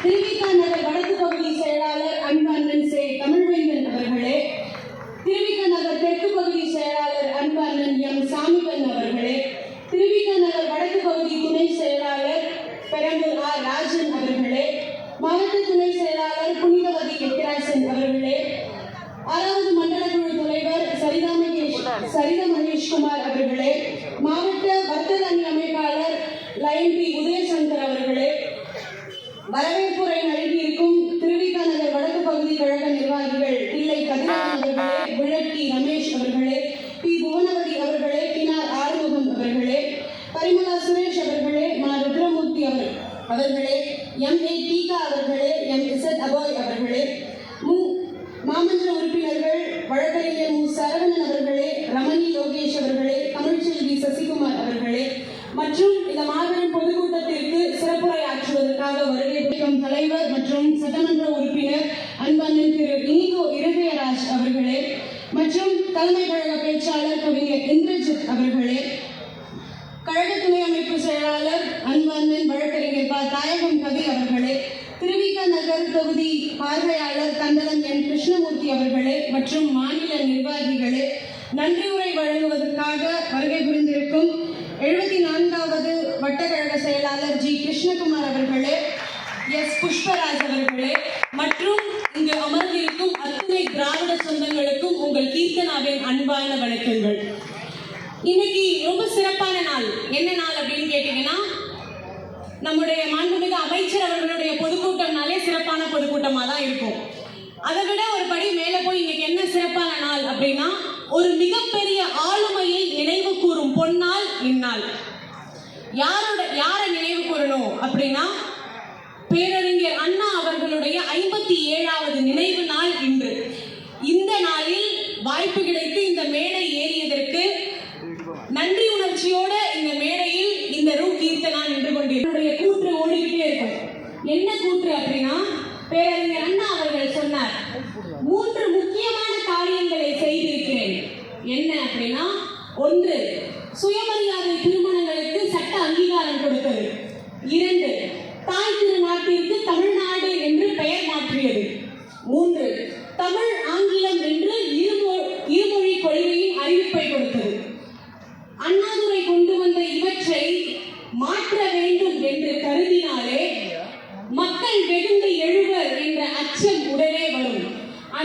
திருவிக்கா நகர் வடக்கு பகுதி செயலாளர் அன்பண்ணன் சே தமிழ்வேந்தன் அவர்களே திருவிக்க நகர் தெற்கு பகுதி செயலாளர் அன்பு அண்ணன் எம் சாமிபன் அவர்களே திருவிக்க நகர் வடக்கு பகுதி துணை செயலாளர் பெரம்பூர் ஆர் ராஜன் அவர்களே மாவட்ட துணை செயலாளர் புனிதவதி எத்திராசன் அவர்களே ஆறாவது மண்டல குழு தலைவர் சரிதா மகேஷ் சரிதா மகேஷ்குமார் அவர்களே மாவட்ட வர்த்தக அணி அமைப்பாளர் லயன் பி உதயசங்கர் அவர்களே வரவேற்புரை நல்கியிருக்கும் திருவிக நகர் வடக்கு பகுதி கழக நிர்வாகிகள் பிள்ளை கதிரவன் அவர்களே விழக்கி ரமேஷ் அவர்களே பி. புவனவதி அவர்களே பினார் ஆறுமுகம் அவர்களே பரிமலா சுரேஷ் அவர்களே மா. ருத்ரமூர்த்தி அவர் அவர்களே எம். ஏ. தீகா அவர்களே எம். எஸ் இசட் அபாய் அவர்களே மு. மாமன்ற உறுப்பினர்கள் வழக்கறிஞர் மு. சரவணன் அவர்களே ரமணி லோகேஷ் அவர்களே தமிழ்ச்செல்வி சசிகுமார் அவர்களே மற்றும் இந்த மாபெரும் பொதுக்கூட்டத்திற்கு சிறப்புரையாற்றுவதற்காக வருகை தலைமை கழக பேச்சாளர் கவிஞர் இந்திரஜித் அவர்களே கழக துணை அமைப்பு செயலாளர் அன்பின் வழக்கறிஞர் ப. தாயகம் கவி அவர்களே திருவிக நகர் தொகுதி பார்வையாளர் தண்டலம் என். கிருஷ்ணமூர்த்தி அவர்களே மற்றும் மாநில நிர்வாகிகளே நன்றியுரை வழங்குவதற்காக வருகை புரிந்திருக்கும் எழுபத்தி நான்காவது வட்டக்கழக செயலாளர் ஜி. கிருஷ்ணகுமார் அவர்களே எஸ். புஷ்பராஜ் அவர்களே அன்பான வணக்கங்கள். இன்னைக்கு ரொம்ப சிறப்பான நாள். என்ன நாள் அப்படின்னு கேட்டீங்கன்னா நம்முடைய மாண்புமிகு அமைச்சர் அவர்களுடைய பொதுக்கூட்டம்னாலே சிறப்பான பொதுக்கூட்டமா தான் இருக்கும். அதை விட ஒரு படி மேல போய் இன்னைக்கு என்ன சிறப்பான நாள் அப்படின்னா ஒரு மிகப்பெரிய ஆளுமையை நினைவு கூறும் பொன்னால் இந்நாள். யாரோட யாரை நினைவு கூறணும் அப்படின்னா பேரறிஞர் அண்ணா அவர்களுடைய ஐம்பது நன்றி இந்த மேடையில் இந்த ரூ கீர்த்தனா நின்று கொண்டிருக்கிற கூற்று ஓடிக்கிட்டே இருக்கும். என்ன கூற்று அப்படின்னா பேரறிஞர் அண்ணா அவர்கள் சொன்னார் மூன்று முக்கியமான காரியங்களை செய்திருக்கிறேன். என்ன அப்படின்னா ஒன்று சுயமரியாதை திருமணங்களுக்கு சட்ட அங்கீகாரம் கொடுத்தது. இரண்டு தாய் திருநாட்டிற்கு தமிழ்நாடு என்று பெயர் மாற்றியது.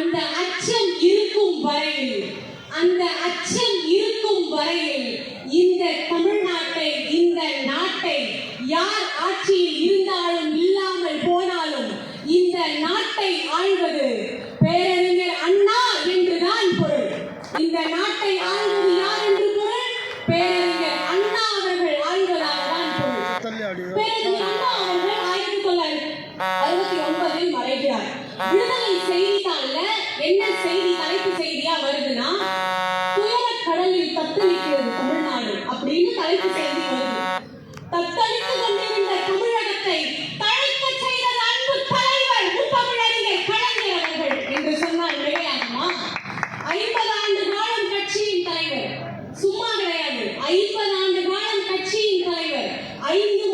அந்த அச்சம் இருக்கும் வரையில் அந்த அச்சம் இருக்கும் வரையில் இந்த தமிழ்நாட்டை இந்த நாட்டை யார் ஆட்சியில் இருந்தாலும் இல்லாமல் போனாலும் இந்த நாட்டை ஆள்வது பேரறிஞர் அண்ணா என்றுதான் பொருள். இந்த நாட்டை ஆள்வது யார் என்று பொருள்? பேரறிஞர் அண்ணா அவர்கள் ஆள்வதாக தான் பொருள். பேரறிஞர் அண்ணா அவர்கள் ஆயிரத்தி தொள்ளாயிரத்தி அறுபத்தி ஒன்பதில் மறைகிறார். விடுதலை செய்தித்தாள்ல ஐந்து